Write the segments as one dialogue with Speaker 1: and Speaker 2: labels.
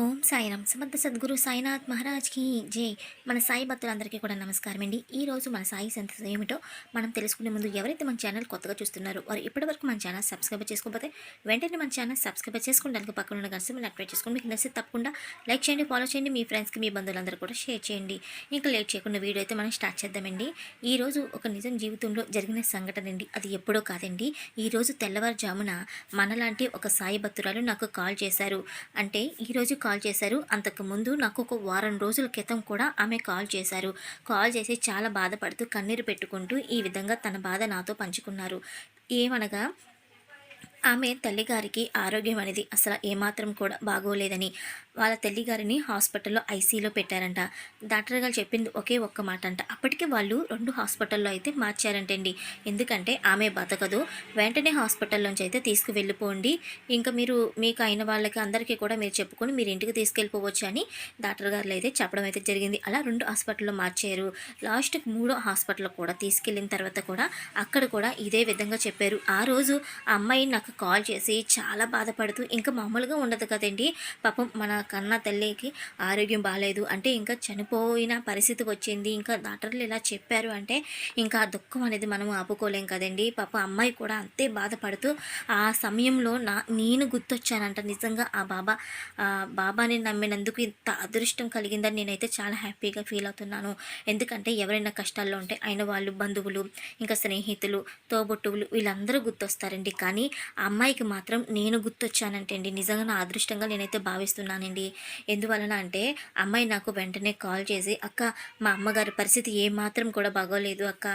Speaker 1: ఓం సాయిరామ్. సమర్థ సద్గురు సాయినాథ్ మహారాజ్కి జై. మన సాయి భక్తులందరికీ కూడా నమస్కారం అండి. ఈ రోజు మన సాయి సంత ఏమిటో మనం తెలుసుకునే ముందు ఎవరైతే మన ఛానల్ కొత్తగా చూస్తున్నారో వారు ఇప్పటివరకు మన ఛానల్ సబ్స్క్రైబ్ చేసుకోకపోతే వెంటనే మన ఛానల్ సబ్స్క్రైబ్ చేసుకోవడానికి పక్కన ఉన్న గంట మీరు యాక్టివేట్ చేసుకుని మీకు నచ్చితే తప్పకుండా లైక్ చేయండి ఫాలో చేయండి మీ ఫ్రెండ్స్కి మీ బంధువులందరూ కూడా షేర్ చేయండి. ఇంకా లేట్ చేయకుండా వీడియో అయితే మనం స్టార్ట్ చేద్దామండి. ఈ రోజు ఒక నిజం జీవితంలో జరిగిన సంఘటన అండి. అది ఎప్పుడో కాదండి. ఈరోజు తెల్లవారుజామున మనలాంటి ఒక సాయి భక్తురాలు నాకు కాల్ చేశారు. అంటే ఈరోజు కాల్ చేశారు. అంతకు ముందు నాకు ఒక వారం రోజుల క్రితం కూడా ఆమె కాల్ చేశారు. కాల్ చేసి చాలా బాధపడుతూ కన్నీరు పెట్టుకుంటూ ఈ విధంగా తన బాధ నాతో పంచుకున్నారు. ఏమనగా ఆమె తల్లిగారికి ఆరోగ్యం అనేది అసలు ఏమాత్రం కూడా బాగోలేదని. వాళ్ళ తల్లిగారిని హాస్పిటల్లో ఐసీలో పెట్టారంట. డాక్టర్ గారు చెప్పింది ఒకే ఒక్క మాట అంట అప్పటికే వాళ్ళు రెండు హాస్పిటల్లో అయితే మార్చారంటండి. ఎందుకంటే ఆమె బతకదు. వెంటనే హాస్పిటల్లోంచి అయితే తీసుకువెళ్ళిపోండి. ఇంకా మీరు మీకు అయిన వాళ్ళకి అందరికీ కూడా మీరు చెప్పుకొని మీరు ఇంటికి తీసుకెళ్ళిపోవచ్చు అని డాక్టర్ గారు అయితే చెప్పడం అయితే జరిగింది. అలా రెండు హాస్పిటల్లో మార్చారు. లాస్ట్కి మూడో హాస్పిటల్ కూడా తీసుకెళ్ళిన తర్వాత కూడా అక్కడ కూడా ఇదే విధంగా చెప్పారు. ఆ రోజు ఆ అమ్మాయి నాకు కాల్ చేసి చాలా బాధపడుతూ ఇంకా మామూలుగా ఉండదు కదండి. పాపం మన కన్న తల్లికి ఆరోగ్యం బాగాలేదు అంటే ఇంకా చనిపోయిన పరిస్థితి వచ్చింది. ఇంకా డాక్టర్లు ఇలా చెప్పారు అంటే ఇంకా ఆ దుఃఖం అనేది మనం ఆపుకోలేం కదండి. పాప అమ్మాయి కూడా అంతే బాధపడుతూ ఆ సమయంలో నా నేను గుర్తొచ్చానంట నిజంగా ఆ బాబా. ఆ బాబాని నమ్మినందుకు ఇంత అదృష్టం కలిగిందని నేనైతే చాలా హ్యాపీగా ఫీల్ అవుతున్నాను. ఎందుకంటే ఎవరైనా కష్టాల్లో ఉంటే అయిన వాళ్ళు బంధువులు ఇంకా స్నేహితులు తోబొట్టువులు వీళ్ళందరూ గుర్తొస్తారండి. కానీ ఆ అమ్మాయికి మాత్రం నేను గుర్తొచ్చానంటే అండి నిజంగా నా అదృష్టంగా నేనైతే భావిస్తున్నానండి ఎందువలన అంటే అమ్మాయి నాకు వెంటనే కాల్ చేసి అక్క మా అమ్మగారి పరిస్థితి ఏమాత్రం కూడా బాగోలేదు అక్క.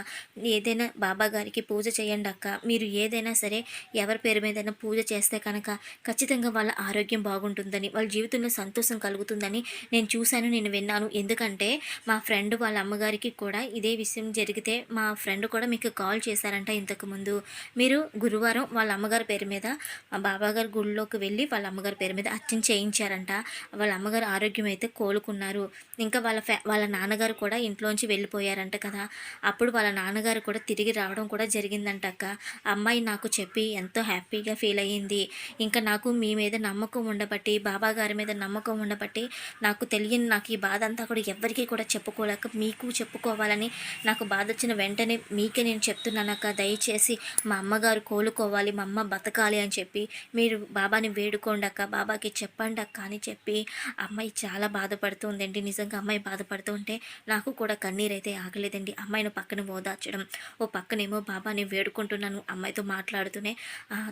Speaker 1: ఏదైనా బాబా గారికి పూజ చేయండి అక్క. మీరు ఏదైనా సరే ఎవరి పేరు మీదైనా పూజ చేస్తే కనుక ఖచ్చితంగా వాళ్ళ ఆరోగ్యం బాగుంటుందని వాళ్ళ జీవితంలో సంతోషం కలుగుతుందని నేను చూశాను నేను విన్నాను. ఎందుకంటే మా ఫ్రెండ్ వాళ్ళ అమ్మగారికి కూడా ఇదే విషయం జరిగితే మా ఫ్రెండ్ కూడా మీకు కాల్ చేశారంట ఇంతకుముందు మీరు గురువారం వాళ్ళ అమ్మగారి పేరు మీద మా బాబాగారి గుడిలోకి వెళ్ళి వాళ్ళ అమ్మగారి పేరు మీద అచ్చం చేయించారంట. వాళ్ళ అమ్మగారు ఆరోగ్యం అయితే కోలుకున్నారు. ఇంకా వాళ్ళ ఫ్యా వాళ్ళ నాన్నగారు కూడా ఇంట్లోంచి వెళ్ళిపోయారంట కదా. అప్పుడు వాళ్ళ నాన్నగారు కూడా తిరిగి రావడం కూడా జరిగిందంట అక్క. అమ్మాయి నాకు చెప్పి ఎంతో హ్యాపీగా ఫీల్ అయ్యింది. ఇంకా నాకు మీ మీద నమ్మకం ఉండబట్టి బాబా గారి మీద నమ్మకం ఉండబట్టి నాకు తెలియని నాకు ఈ బాధ అంతా కూడా ఎవరికీ కూడా చెప్పుకోలేక మీకు చెప్పుకోవాలని నాకు బాధ వచ్చిన వెంటనే మీకే నేను చెప్తున్నానక్క దయచేసి మా అమ్మగారు కోలుకోవాలి మా అమ్మ బతకాలి అని చెప్పి మీరు బాబాని వేడుకోండి అక్క. బాబాకి చెప్పండి అక్క అని చెప్పి చెప్పి అమ్మాయి చాలా బాధపడుతుందండి. నిజంగా అమ్మాయి బాధపడుతూ ఉంటే నాకు కూడా కన్నీరు అయితే ఆగలేదండి. అమ్మాయిని పక్కన ఓదార్చడం. ఓ పక్కనేమో బాబాని వేడుకుంటున్నాను. అమ్మాయితో మాట్లాడుతూనే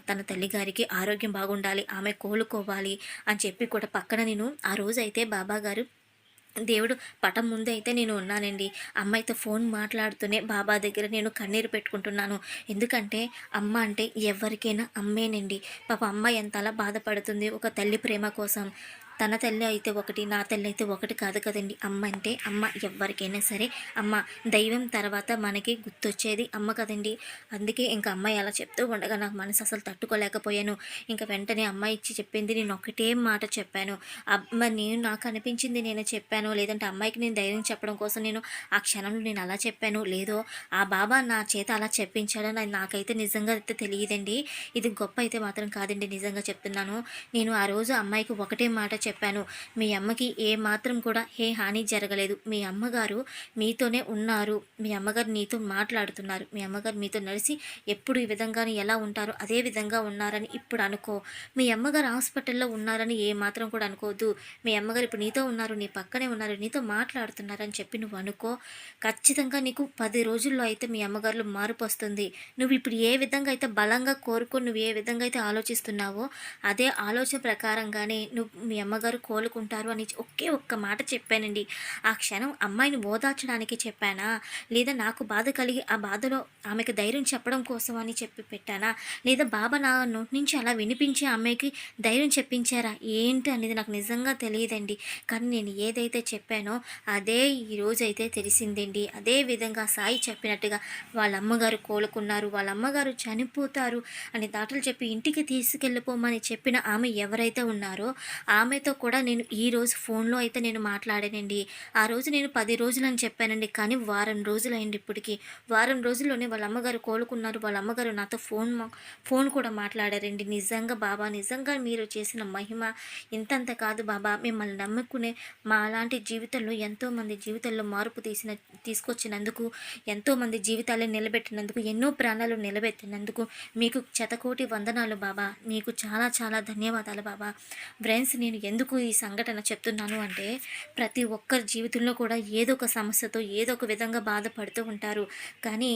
Speaker 1: తన తల్లి గారికి ఆరోగ్యం బాగుండాలి. ఆమె కోలుకోవాలి అని చెప్పి కూడా పక్కన నేను ఆ రోజు అయితే బాబా గారు దేవుడు పటం ముందు అయితే నేను ఉన్నానండి. అమ్మాయితో ఫోన్ మాట్లాడుతూనే బాబా దగ్గర నేను కన్నీరు పెట్టుకుంటున్నాను. ఎందుకంటే అమ్మ అంటే ఎవరికైనా అమ్మేనండి. పాప అమ్మ ఎంతలా బాధపడుతుంది. ఒక తల్లి ప్రేమ కోసం తన తల్లి అయితే ఒకటి నా తల్లి అయితే ఒకటి కాదు కదండి. అమ్మ అంటే అమ్మ ఎవరికైనా సరే. అమ్మ దైవం తర్వాత మనకి గుర్తొచ్చేది అమ్మ కదండి. అందుకే ఇంకా అమ్మాయి అలా చెప్తూ ఉండగా నాకు మనసు అసలు తట్టుకోలేకపోయాను. ఇంకా వెంటనే అమ్మాయి ఇచ్చి చెప్పింది నేను ఒకటే మాట చెప్పాను. అమ్మ నేను నాకు అనిపించింది నేను చెప్పాను. లేదంటే అమ్మాయికి నేను ధైర్యం చెప్పడం కోసం నేను ఆ క్షణంలో నేను అలా చెప్పాను. లేదో ఆ బాబా నా చేత అలా చెప్పించాడని నాకైతే నిజంగా అయితే తెలియదండి. ఇది గొప్ప అయితే మాత్రం కాదండి నిజంగా చెప్తున్నాను. నేను ఆ రోజు అమ్మాయికి ఒకటే మాట చెప్పాను. మీ అమ్మకి ఏ మాత్రం కూడా ఏ హాని జరగలేదు. మీ అమ్మగారు మీతోనే ఉన్నారు. మీ అమ్మగారు నీతో మాట్లాడుతున్నారు. మీ అమ్మగారు మీతో నడిచి ఎప్పుడు ఈ విధంగానే ఎలా ఉంటారో అదే విధంగా ఉన్నారని ఇప్పుడు అనుకో. మీ అమ్మగారు హాస్పిటల్లో ఉన్నారని ఏ మాత్రం కూడా అనుకోవద్దు. మీ అమ్మగారు ఇప్పుడు నీతో ఉన్నారు నీ పక్కనే ఉన్నారు నీతో మాట్లాడుతున్నారని చెప్పి నువ్వు అనుకో. ఖచ్చితంగా నీకు పది రోజుల్లో అయితే మీ అమ్మగారిలో మార్పు వస్తుంది. నువ్వు ఇప్పుడు ఏ విధంగా అయితే బలంగా కోరుకొని నువ్వు ఏ విధంగా అయితే ఆలోచిస్తున్నావో అదే ఆలోచన ప్రకారంగానే నువ్వు మీ అమ్మ అమ్మగారు కోలుకుంటారు అని ఒకే ఒక్క మాట చెప్పానండి. ఆ క్షణం అమ్మాయిని ఓదార్చడానికి చెప్పానా? లేదా నాకు బాధ కలిగి ఆ బాధలో ఆమెకు ధైర్యం చెప్పడం కోసం అని చెప్పి పెట్టానా? లేదా బాబా నా నోటి నుంచి అలా వినిపించి అమ్మాయికి ధైర్యం చెప్పించారా? ఏంటి అనేది నాకు నిజంగా తెలియదండి. కానీ నేను ఏదైతే చెప్పానో అదే ఈరోజైతే తెలిసిందండి. అదే విధంగా సాయి చెప్పినట్టుగా వాళ్ళ అమ్మగారు కోలుకున్నారు వాళ్ళ అమ్మగారు చనిపోతారు అని దాటలు చెప్పి ఇంటికి తీసుకెళ్ళిపోమని చెప్పిన ఆమె ఎవరైతే ఉన్నారో ఆమెతో అమ్మాయితో కూడా నేను ఈ రోజు ఫోన్లో అయితే నేను మాట్లాడానండి. ఆ రోజు నేను పది రోజులు అని చెప్పానండి. కానీ వారం రోజులు అయింది ఇప్పటికి. వారం రోజుల్లోనే వాళ్ళ అమ్మగారు కోలుకున్నారు. వాళ్ళ అమ్మగారు నాతో ఫోన్ మా- ఫోన్ కూడా మాట్లాడారండి. నిజంగా బాబా నిజంగా మీరు చేసిన మహిమ ఇంతంత కాదు బాబా. మిమ్మల్ని నమ్ముకునే మా అలాంటి జీవితంలో ఎంతోమంది జీవితంలో మార్పు తీసిన తీసుకొచ్చినందుకు ఎంతోమంది జీవితాలను నిలబెట్టినందుకు ఎన్నో ప్రాణాలు నిలబెట్టినందుకు మీకు శతకోటి వందనాలు బాబా. మీకు చాలా చాలా ధన్యవాదాలు బాబా. ఫ్రెండ్స్ నేను ఎందుకు ఈ సంఘటన చెప్తున్నాను అంటే ప్రతి ఒక్కరి జీవితంలో కూడా ఏదో ఒక సమస్యతో ఏదో ఒక విధంగా బాధపడుతూ ఉంటారు. కానీ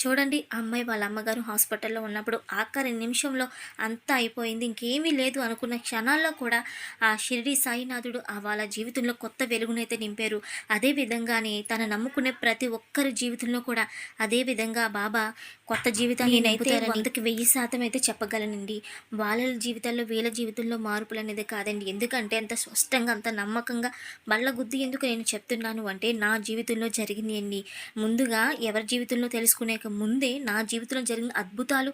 Speaker 1: చూడండి అమ్మాయి వాళ్ళ అమ్మగారు హాస్పిటల్లో ఉన్నప్పుడు ఆఖరి నిమిషంలో అంతా అయిపోయింది. ఇంకేమీ లేదు అనుకున్న క్షణాల్లో కూడా ఆ షిరిడి సాయినాథుడు ఆ వాళ్ళ జీవితంలో కొత్త వెలుగునైతే నింపారు. అదే విధంగానే తన నమ్ముకునే ప్రతి ఒక్కరి జీవితంలో కూడా అదే విధంగా బాబా కొత్త జీవితాన్ని అయితే వందకి వెయ్యి శాతం అయితే చెప్పగలనండి. వాళ్ళ జీవితాల్లో వీళ్ళ జీవితంలో మార్పులు అనేది కాదండి. ఎందుకంటే అంత స్పష్టంగా అంత నమ్మకంగా బళ్ళ గుద్ది ఎందుకు నేను చెప్తున్నాను అంటే నా జీవితంలో జరిగింది అండి. ముందుగా ఎవరి జీవితంలో తెలుసుకునే ముందే నా జీవితంలో జరిగిన అద్భుతాలు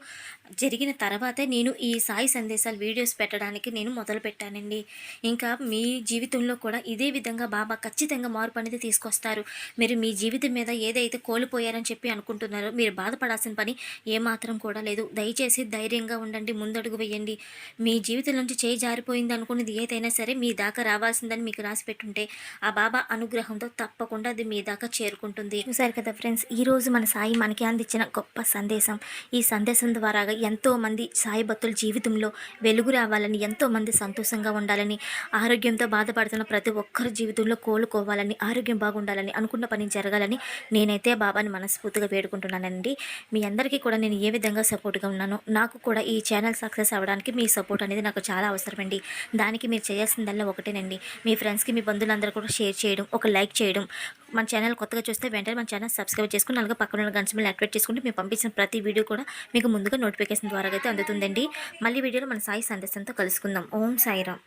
Speaker 1: జరిగిన తర్వాతే నేను ఈ సాయి సందేశాలు వీడియోస్ పెట్టడానికి నేను మొదలు పెట్టానండి. ఇంకా మీ జీవితంలో కూడా ఇదే విధంగా బాబా ఖచ్చితంగా మార్పు అనేది తీసుకొస్తారు. మీరు మీ జీవితం మీద ఏదైతే కోల్పోయారని చెప్పి అనుకుంటున్నారో మీరు బాధపడాల్సిన పని ఏమాత్రం కూడా లేదు. దయచేసి ధైర్యంగా ఉండండి ముందడుగు వేయండి. మీ జీవితం నుంచి చేయి జారిపోయింది అనుకున్నది ఏదైనా సరే మీ దాకా రావాల్సిందని మీకు రాసి పెట్టుంటే ఆ బాబా అనుగ్రహంతో తప్పకుండా అది మీ దాకా చేరుకుంటుంది. చూసారు కదా ఫ్రెండ్స్ ఈ రోజు మన సాయి మనకి అందించిన గొప్ప సందేశం. ఈ సందేశం ద్వారా ఎంతోమంది సాయి భక్తుల జీవితంలో వెలుగు రావాలని ఎంతోమంది సంతోషంగా ఉండాలని ఆరోగ్యంతో బాధపడుతున్న ప్రతి ఒక్కరి జీవితంలో కోలుకోవాలని ఆరోగ్యం బాగుండాలని అనుకున్న పని జరగాలని నేనైతే బాబాని మనస్ఫూర్తిగా వేడుకుంటున్నానండి. మీ అందరికీ కూడా నేను ఏ విధంగా సపోర్ట్గా ఉన్నానో నాకు కూడా ఈ ఛానల్ సక్సెస్ అవ్వడానికి మీ సపోర్ట్ అనేది నాకు చాలా అవసరమండి. దానికి మీరు చేయాల్సిందల్లా ఒకటేనండి. మీ ఫ్రెండ్స్కి మీ బంధువులందరూ కూడా షేర్ చేయడం ఒక లైక్ చేయడం మన ఛానల్ కొత్తగా చూస్తే వెంటనే మన ఛానల్ సబ్స్క్రైబ్ చేసుకుని అలాగే పక్కన ఉన్న గంట మీద యాక్టివేట్ చేసుకుంటే మేము పంపించిన ప్రతి వీడియో కూడా మీకు ముందుగా నోటిఫికేషన్ ద్వారా అయితే అందుతుందండి. మళ్ళీ వీడియోలో మన సాయి సందేశంతో కలుసుకుందాం. ఓం సాయిరామ్.